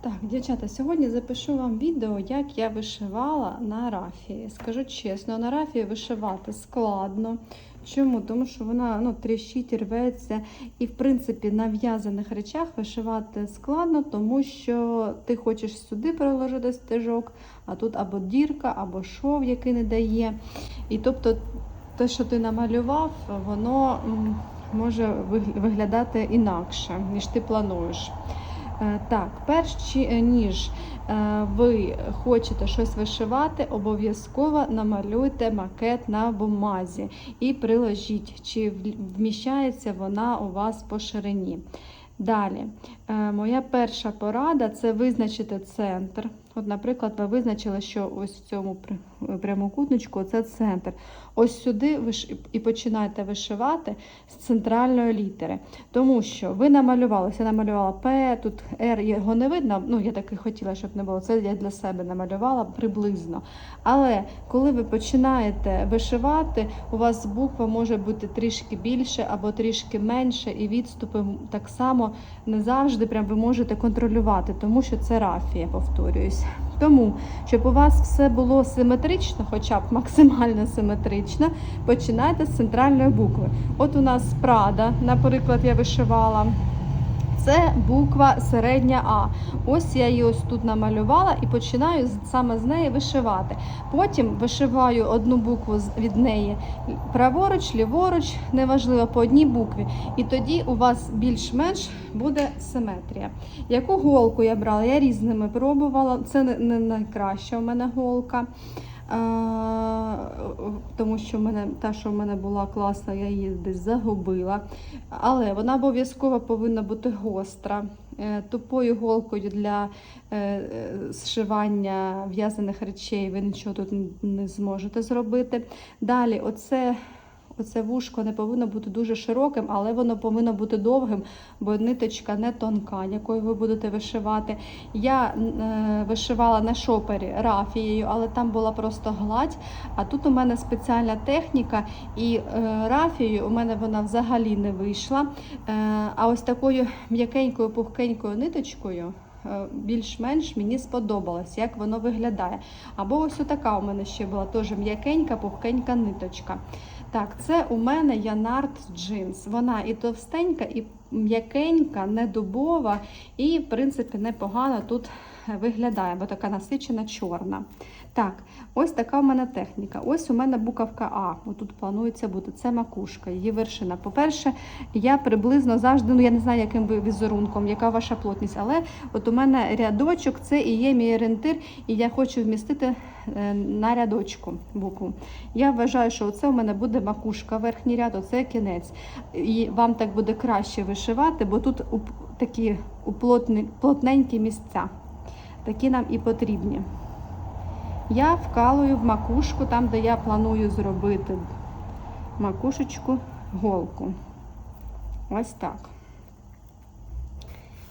Так, дівчата, сьогодні запишу вам відео, як я вишивала на рафії. Скажу чесно, на рафії вишивати складно. Чому? Тому що вона ну, тріщить, рветься. І, в принципі, на в'язаних речах вишивати складно, тому що ти хочеш сюди приложити стежок, а тут або дірка, або шов, який не дає. І тобто те, що ти намалював, воно може виглядати інакше, ніж ти плануєш. Е, Так, перш е, ніж е, ви хочете щось вишивати, обов'язково намалюйте макет на бумазі і приложіть, чи вміщається вона у вас по ширині. Далі, моя перша порада це визначити центр. От, наприклад, ви визначили, що ось в цьому прямокутничку це центр. Ось сюди ви ж і починаєте вишивати з центральної літери. Тому що ви намалювали, я намалювала П, тут Р, його не видно. Ну, я так і хотіла, щоб не було. Це я для себе намалювала приблизно. Але коли ви починаєте вишивати, у вас буква може бути трішки більше або трішки менше, і відступи так само не завжди прям ви можете контролювати, тому що це рафія, повторююсь. Тому, щоб у вас все було симетрично, хоча б максимально симетрично, починайте з центральної букви. От у нас Прада, наприклад, я вишивала. Це буква середня А. Ось я її ось тут намалювала і починаю саме з неї вишивати. Потім вишиваю одну букву від неї праворуч, ліворуч, неважливо по одній букві. І тоді у вас більш-менш буде симетрія. Яку голку я брала? Я різними пробувала. Це не, найкраща у мене голка. Тому що в мене та, що в мене була класна, я її десь загубила. Але вона обов'язково повинна бути гостра. Е, Тупою голкою для е, е, зшивання в'язаних речей ви нічого тут не зможете зробити. Далі, оце, оце вушко не повинно бути дуже широким, але воно повинно бути довгим, бо ниточка не тонка, якою ви будете вишивати. Я е, вишивала на шопері рафією, але там була просто гладь. А тут у мене спеціальна техніка, і е, рафією у мене вона взагалі не вийшла. Е, а ось такою м'якенькою пухкенькою ниточкою. е, Більш-менш мені сподобалось, як воно виглядає. Або ось така у мене ще була теж м'якенька, пухкенька ниточка. Так, це у мене Янард джинс. Вона і товстенька, і м'якенька, не дубова, і, в принципі, непогано тут виглядає, бо така насичена чорна. Так, ось така у мене техніка. Ось у мене буковка А. Отут планується бути. Це макушка, її вершина. По-перше, я приблизно завжди, ну я не знаю, яким ви візерунком, яка ваша плотність, але от у мене рядочок, це і є мій орієнтир, і я хочу вмістити е, на рядочку букву. Я вважаю, що це у мене буде макушка, верхній ряд, оце кінець. І вам так буде краще вишивати, бо тут такі плотненькі місця. Такі нам і потрібні. Я вкалую в макушку, там, де я планую зробити макушечку голку. Ось так.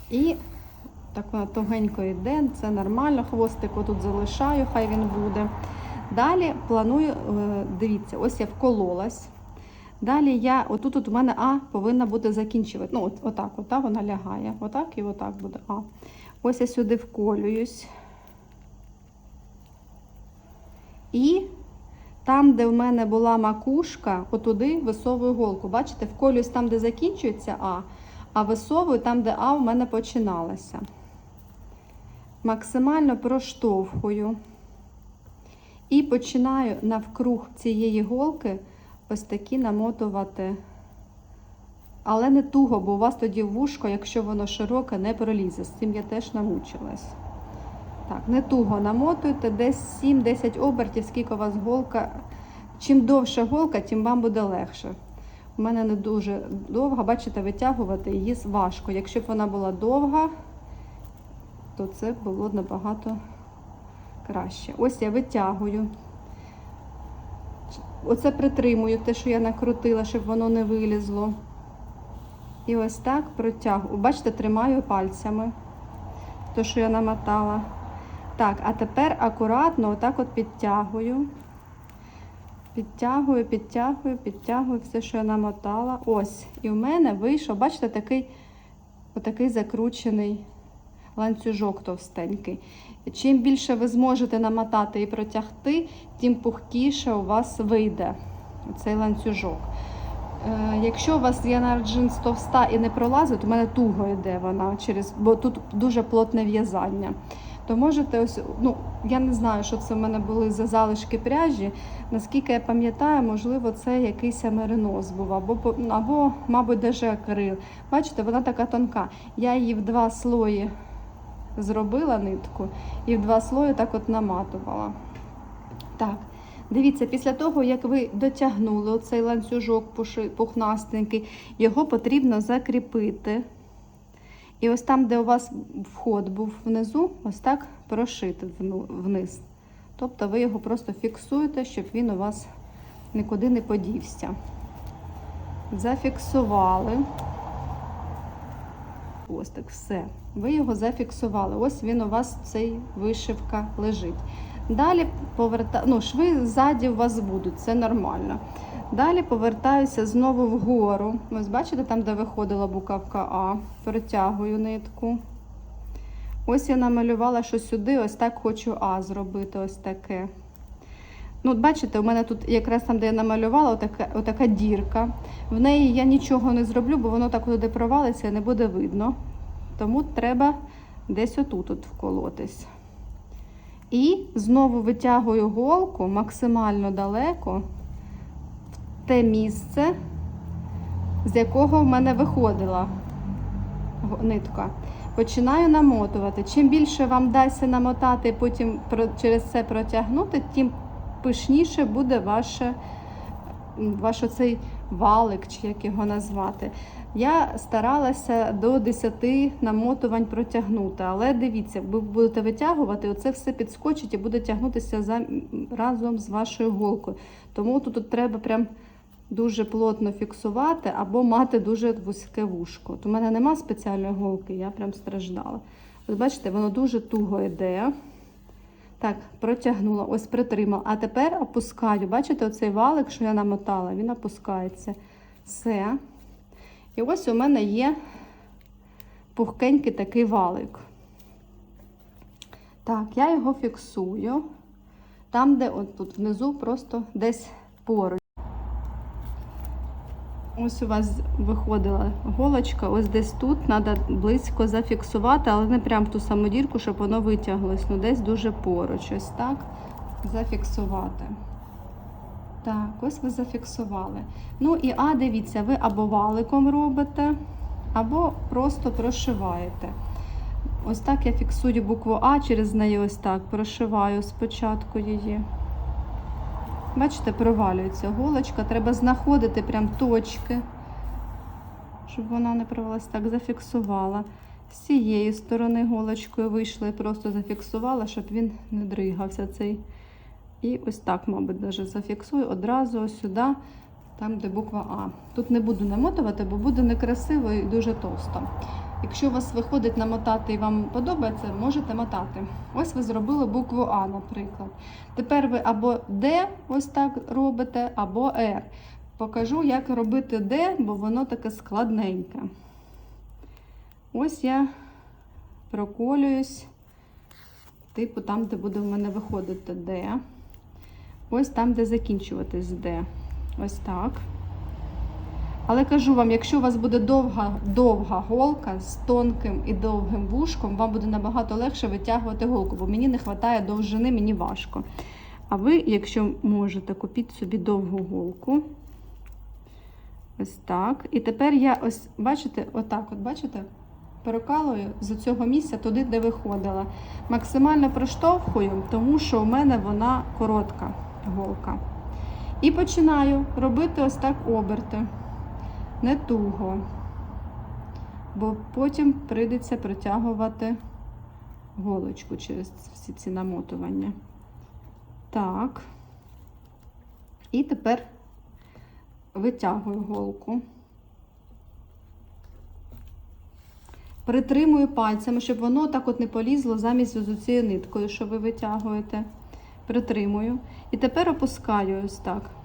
І так вона тугенько йде, це нормально. Хвостик отут залишаю, хай він буде. Далі планую, е, дивіться, ось я вкололась. Далі я, отут от у мене А повинна бути закінчувати. Ну, от, отак, отак вона лягає. Отак і отак буде А. Ось я сюди вколююсь. І там, де в мене була макушка, отуди висовую голку. Бачите, вколююсь там, де закінчується А, а висовую там, де А в мене починалося. Максимально проштовхую. І починаю навкруг цієї голки ось такі намотувати. Але не туго, бо у вас тоді вушко, якщо воно широке, не пролізе. З цим я теж намучилась. Так, не туго намотуйте, десь 7-10 обертів, скільки у вас голка. Чим довша голка, тим вам буде легше. У мене не дуже довга, бачите, витягувати її важко. Якщо б вона була довга, то це було набагато краще. Ось я витягую. Оце притримую те, що я накрутила, щоб воно не вилізло. І ось так протягую. Бачите, тримаю пальцями, те, що я намотала. Так, а тепер акуратно отак от підтягую. Підтягую, підтягую, підтягую все, що я намотала. Ось. І в мене вийшов, бачите, такий, отакий закручений ланцюжок товстенький. Чим більше ви зможете намотати і протягти, тим пухкіше у вас вийде цей ланцюжок. Е, Якщо у вас є на джинс товста і не пролазить, у мене туго йде вона через, бо тут дуже плотне в'язання. То можете ось, ну я не знаю, що це в мене були за залишки пряжі. Наскільки я пам'ятаю, можливо, це якийсь меринос був, або, або мабуть, даже акрил. Бачите, вона така тонка. Я її в два слої зробила нитку і в два слої так от наматувала. Так, дивіться, після того, як ви дотягнули оцей ланцюжок пухнастенький, його потрібно закріпити. І ось там, де у вас вход був внизу, ось так прошити вниз. Тобто ви його просто фіксуєте, щоб він у вас нікуди не подівся. Зафіксували. Ось так все. Ви його зафіксували. Ось він у вас цей вишивка лежить. Далі поверта... ну, шви ззаді у вас будуть, це нормально. Далі повертаюся знову вгору. Ось бачите, там, де виходила буковка А, перетягую нитку. Ось я намалювала, що сюди ось так хочу А зробити, ось таке. Ну, бачите, у мене тут якраз там, де я намалювала, отака, отака дірка. В неї я нічого не зроблю, бо воно так туди провалиться і не буде видно. Тому треба десь отут от вколотись. І знову витягую голку максимально далеко те місце, з якого в мене виходила нитка. Починаю намотувати. Чим більше вам дасться намотати, потім через це протягнути, тим пишніше буде ваше, ваш оцей валик, чи як його назвати. Я старалася до 10 намотувань протягнути, але дивіться, ви будете витягувати, оце все підскочить і буде тягнутися за, разом з вашою голкою. Тому тут, тут треба прям дуже плотно фіксувати або мати дуже вузьке вушко. От у мене нема спеціальної голки, я прям страждала. От бачите, воно дуже туго йде. Так, протягнула, ось притримала. А тепер опускаю. Бачите, оцей валик, що я намотала, він опускається. Все. І ось у мене є пухкенький такий валик. Так, я його фіксую. Там, де от тут внизу, просто десь поруч. Ось у вас виходила голочка, ось десь тут треба близько зафіксувати, але не прям ту саму дірку, щоб воно витяглось. Ну десь дуже поруч. Ось так зафіксувати. Так, ось ви зафіксували. Ну і А, дивіться, ви або валиком робите, або просто прошиваєте. Ось так я фіксую букву А через неї ось так прошиваю спочатку її. Бачите, провалюється голочка. Треба знаходити прям точки, щоб вона не провалилась. Так, зафіксувала. З цієї сторони голочкою вийшла і просто зафіксувала, щоб він не дригався цей. І ось так, мабуть, даже зафіксую одразу ось сюди, там, де буква А. Тут не буду намотувати, бо буде некрасиво і дуже товсто. Якщо у вас виходить намотати і вам подобається, можете мотати. Ось ви зробили букву А, наприклад. Тепер ви або Д ось так робите, або Р. Покажу, як робити Д, бо воно таке складненьке. Ось я проколююсь, типу там, де буде в мене виходити Д. Ось там, де закінчуватись Д. Ось так. Але кажу вам, якщо у вас буде довга, довга голка з тонким і довгим вушком, вам буде набагато легше витягувати голку, бо мені не вистачає довжини, мені важко. А ви, якщо можете, купіть собі довгу голку. Ось так. І тепер я ось, бачите, отак, от бачите, перекалую з цього місця туди, де виходила. Максимально проштовхую, тому що у мене вона коротка голка. І починаю робити ось так оберти. Не туго, бо потім прийдеться протягувати голочку через всі ці намотування. Так. І тепер витягую голку. Притримую пальцями, щоб воно так от не полізло замість з цією ниткою, що ви витягуєте. Притримую. І тепер опускаю ось так.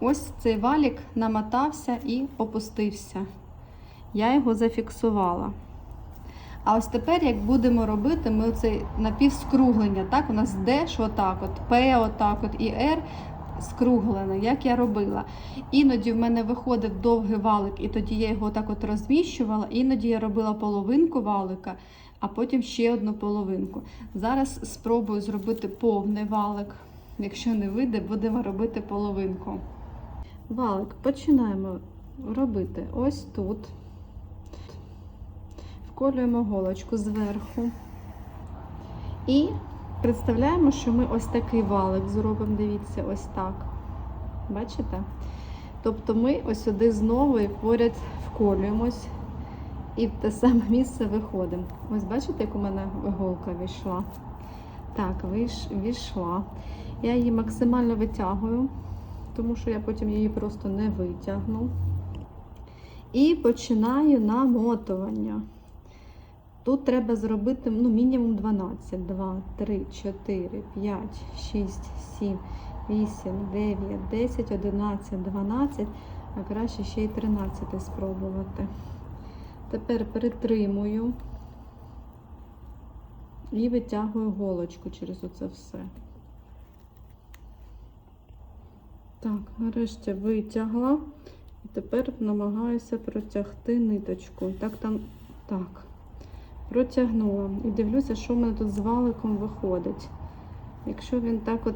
Ось цей валік намотався і опустився. Я його зафіксувала. А ось тепер, як будемо робити, ми оцей напівскруглення, так? У нас ж отак, от, П отак, от, і Р скруглене, як я робила. Іноді в мене виходив довгий валик, і тоді я його так от розміщувала. Іноді я робила половинку валика, а потім ще одну половинку. Зараз спробую зробити повний валик. Якщо не вийде, будемо робити половинку. Валик починаємо робити ось тут. Вколюємо голочку зверху. І представляємо, що ми ось такий валик зробимо, дивіться, ось так. Бачите? Тобто ми ось сюди знову і поряд вколюємось і в те саме місце виходимо. Ось бачите, як у мене голка війшла? Так, війшла. Я її максимально витягую, тому що я потім її просто не витягну. І починаю намотування. Тут треба зробити ну, мінімум 12. 2, 3, 4, 5, 6, 7, 8, 9, 10, 11, 12, а краще ще й 13 спробувати. Тепер притримую і витягую голочку через оце все. Так, нарешті витягла. І тепер намагаюся протягти ниточку. Так там, так, протягнула. І дивлюся, що в мене тут з валиком виходить. Якщо він так от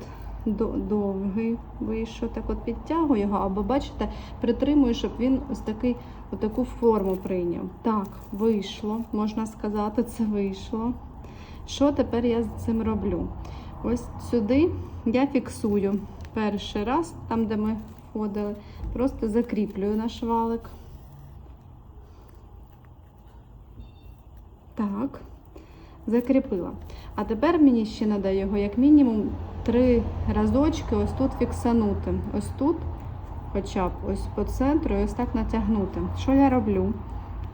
довгий вийшов, так от підтягую його, або бачите, притримую, щоб він ось такий, таку форму прийняв. Так, вийшло, можна сказати, це вийшло. Що тепер я з цим роблю? Ось сюди я фіксую перший раз, там, де ми входили, просто закріплюю наш валик. Так, закріпила. А тепер мені ще треба його як мінімум три разочки ось тут фіксанути. Ось тут, хоча б ось по центру, і ось так натягнути. Що я роблю?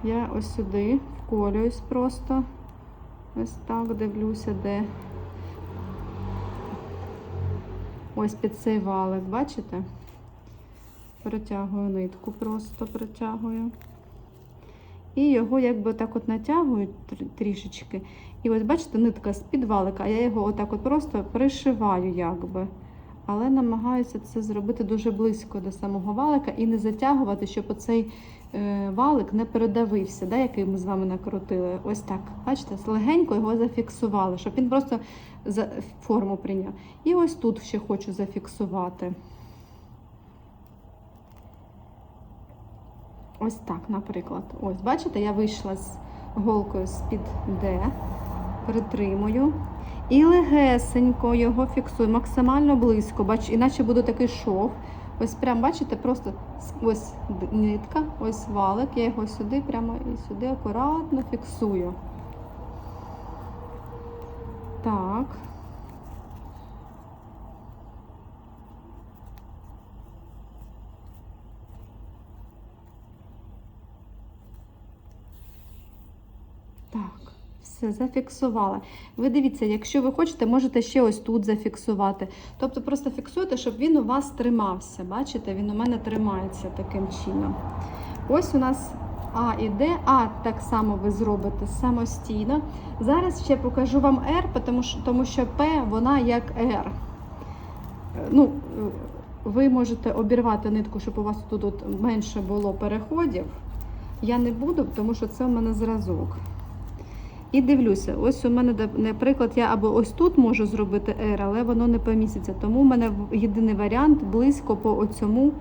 Я ось сюди вколююсь просто. Ось так дивлюся, де. Ось під цей валик, бачите? Протягую нитку, просто протягую. І його якби так от натягую трішечки. І ось бачите, нитка з-під валика, а я його отак от просто пришиваю, якби. Але намагаюся це зробити дуже близько до самого валика і не затягувати, щоб оцей валик не передавився, да, який ми з вами накрутили. Ось так. Бачите, легенько його зафіксували, щоб він просто форму прийняв. І ось тут ще хочу зафіксувати. Ось так, наприклад. Ось, бачите, я вийшла з голкою з-під Д, притримую. І легесенько його фіксую, максимально близько. Бач, іначе буде такий шов. Ось прям, бачите, просто ось нитка, ось валик, я його сюди, прямо і сюди акуратно фіксую. Так. Так, все, зафіксувала. Ви дивіться, якщо ви хочете, можете ще ось тут зафіксувати. Тобто просто фіксуйте, щоб він у вас тримався. Бачите, він у мене тримається таким чином. Ось у нас А і Д, А так само ви зробите самостійно. Зараз ще покажу вам R, тому що, тому що П вона як. Е, Ну, ви можете обірвати нитку, щоб у вас тут менше було переходів. Я не буду, тому що це у мене зразок. І дивлюся, ось у мене, наприклад, я або ось тут можу зробити R, але воно не поміститься. Тому в мене єдиний варіант близько по оцьому,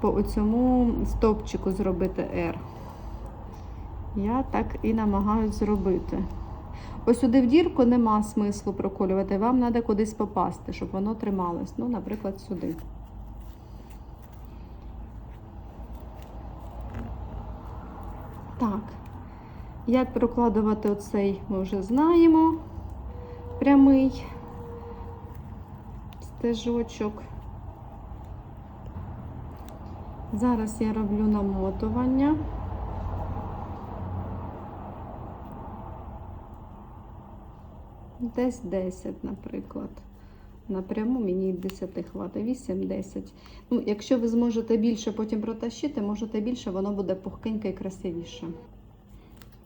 по оцьому стовпчику зробити R. Я так і намагаюсь зробити. Ось сюди в дірку нема смислу проколювати. Вам треба кудись попасти, щоб воно трималось. Ну, наприклад, сюди. Так. Як прокладувати оцей, ми вже знаємо. Прямий стежочок. Зараз я роблю намотування. Десь 10, наприклад. Напряму мені 10 хватить, 8-10. Ну, якщо ви зможете більше потім протащити, можете більше, воно буде пухкеньке і красивіше.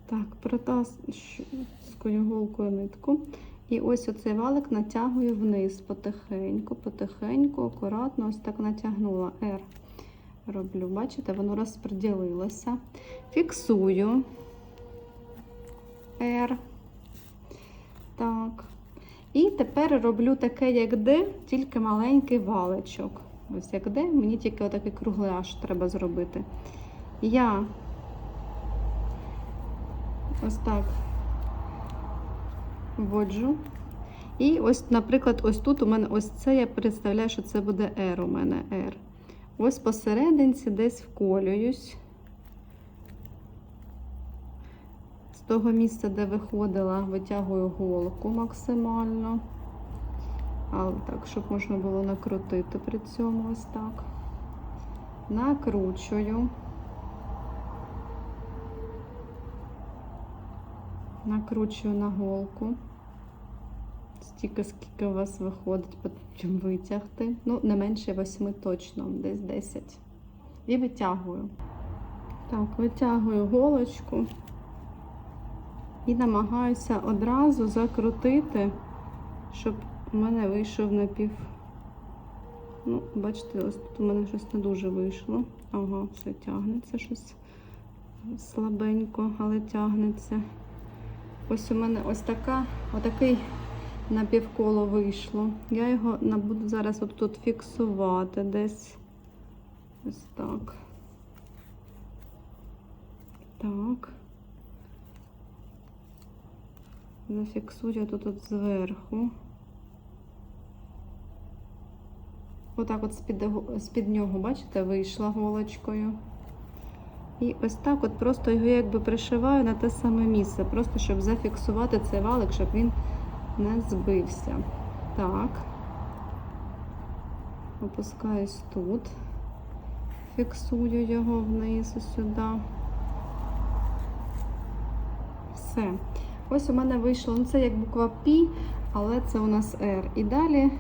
Так, протаскую голкою нитку. І ось оцей валик натягую вниз потихеньку, потихеньку, акуратно, ось так натягнула R. Роблю, бачите, воно розподілилося. Фіксую R. Так. І тепер роблю таке, як D, тільки маленький валичок. Ось як D, мені тільки отакий круглий аж треба зробити. Я ось так вводжу. І ось, наприклад, ось тут у мене ось це я представляю, що це буде R у мене R. Ось посерединці десь вколююсь. З того місця, де виходила, витягую голку максимально. Але так, щоб можна було накрутити при цьому ось так. Накручую. Накручую на голку. Стільки, скільки у вас виходить, потім витягти. Ну, не менше 8 точно, десь 10. І витягую. Так, витягую голочку і намагаюся одразу закрутити, щоб у мене вийшов напів. Ну, бачите, ось тут у мене щось не дуже вийшло. Ага, все тягнеться щось слабенько, але тягнеться. Ось у мене ось така, отакий напівколо вийшло. Я його буду зараз тут фіксувати десь. Ось так. Так. Зафіксую тут от зверху. Отак от з-під, з-під нього, бачите, вийшла голочкою. І ось так от просто його якби пришиваю на те саме місце, просто щоб зафіксувати цей валик, щоб він не збився. Так. Опускаюсь тут, фіксую його вниз сюди. Все. Ось у мене вийшло, ну це як буква Пі, але це у нас R. І далі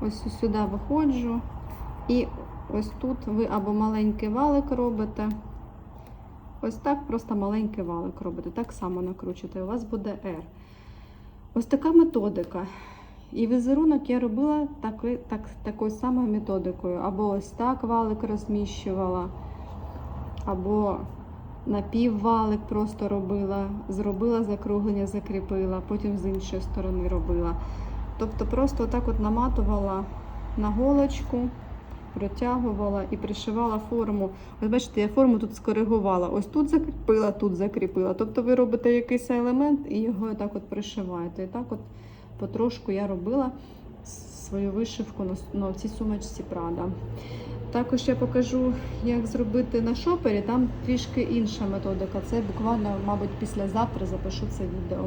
ось сюди виходжу. І ось тут ви або маленький валик робите. Ось так просто маленький валик робите. Так само накручуєте, у вас буде R. Ось така методика. І візерунок я робила таки, так, такою самою методикою. Або ось так валик розміщувала, або напіввалик просто робила, зробила закруглення, закріпила, потім з іншої сторони робила. Тобто просто отак от наматувала на голочку, протягувала і пришивала форму. Ось бачите, я форму тут скоригувала. Ось тут закріпила, тут закріпила. Тобто ви робите якийсь елемент і його отак от пришиваєте. І так от потрошку я робила свою вишивку на цій сумочці Прада. Також я покажу, як зробити на шопері. Там трішки інша методика. Це буквально, мабуть, післязавтра запишу це відео.